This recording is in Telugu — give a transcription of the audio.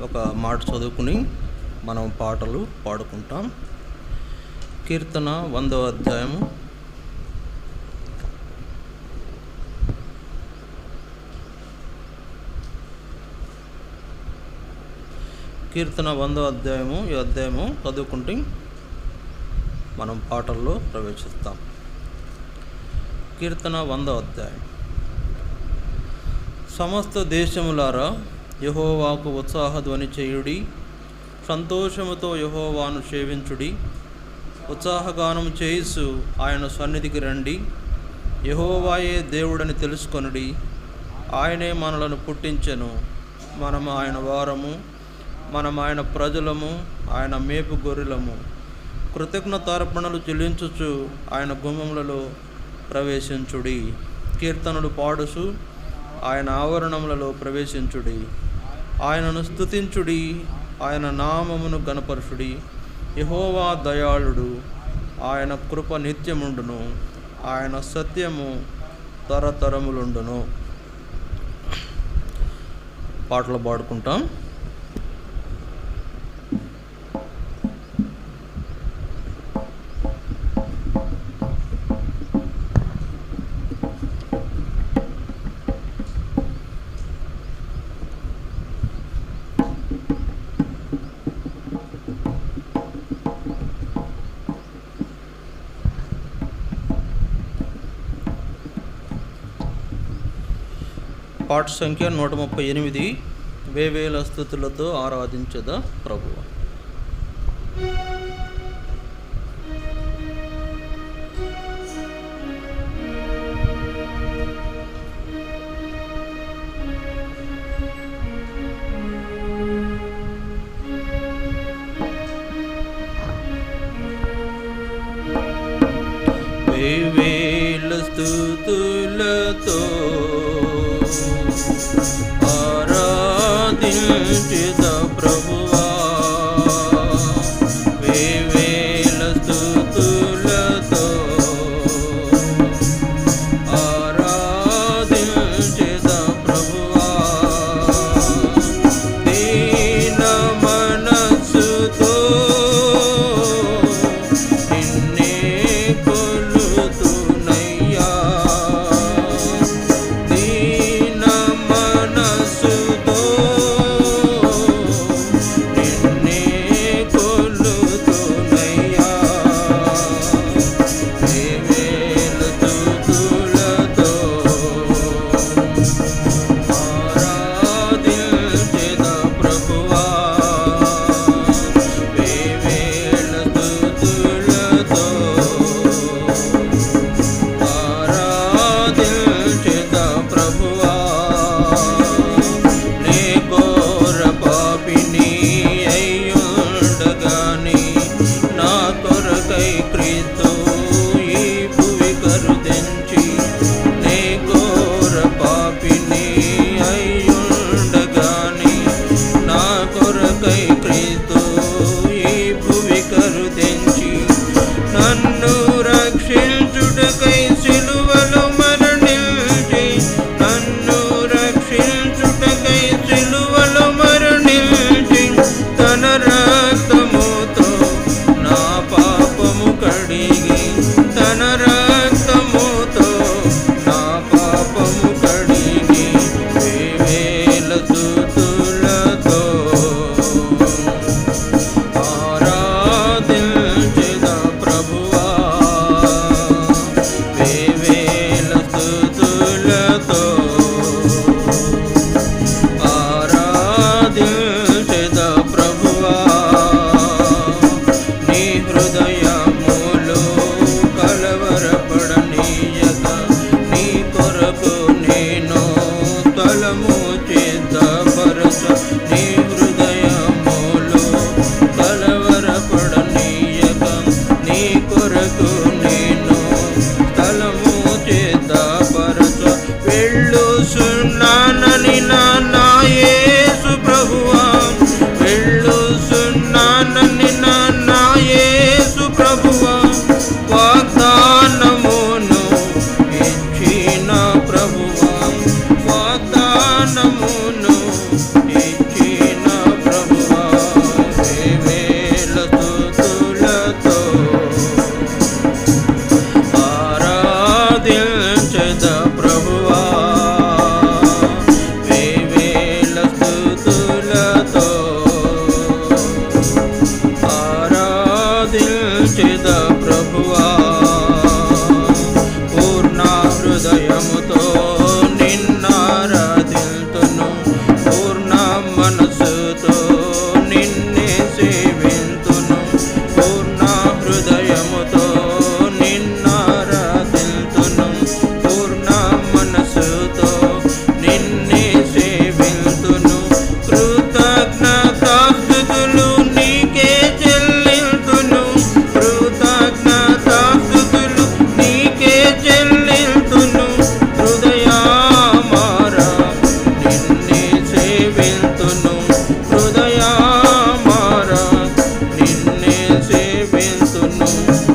ఒక మాట చదువుకుని మనం పాటలు పాడుకుంటాం. కీర్తన వందవ అధ్యాయము. కీర్తన వందో అధ్యాయము ఈ అధ్యాయము చదువుకుంటే మనం పాటల్లో ప్రవేశిస్తాం. కీర్తన వందో అధ్యాయం. సమస్త దేశములారా యహోవాకు ఉత్సాహధ్వని చేయుడి. సంతోషముతో యహోవాను సేవించుడి. ఉత్సాహగానం చేయిసు ఆయన సన్నిధికి రండి. యహోవాయే దేవుడని తెలుసుకొనుడి. ఆయనే మనలను పుట్టించెను. మనం ఆయన వారము. మనం ఆయన ప్రజలము. ఆయన మేపు గొర్రెలము. కృతజ్ఞతార్పణలు చెల్లించుచు ఆయన గుమ్మములలో ప్రవేశించుడి. కీర్తనలు పాడుచు ఆయన ఆవరణములలో ప్రవేశించుడి. ఆయనను స్తుతించుడి ఆయన నామమును గణపరుషుడి యహోవా దయాళుడు ఆయన కృప నిత్యముండును ఆయన సత్యము తరతరములుండును. పాటలు పాడుకుంటాం. పాట సంఖ్య నూట ముప్పై ఎనిమిది. వేవేల స్థుతులతో ఆరాధించదా ప్రభువ? ఆరాధించిద ప్రభు. ನನ್ನು ರಕ್ಷಿಲ್ జ్ఞానమును ఇచ్చిన ప్రభువా వేల తులతో ఆరాధించద ప్రభువా వేల తులతో ఆరాధించద ప్రభువా పూర్ణ హృదయముతో Thank you.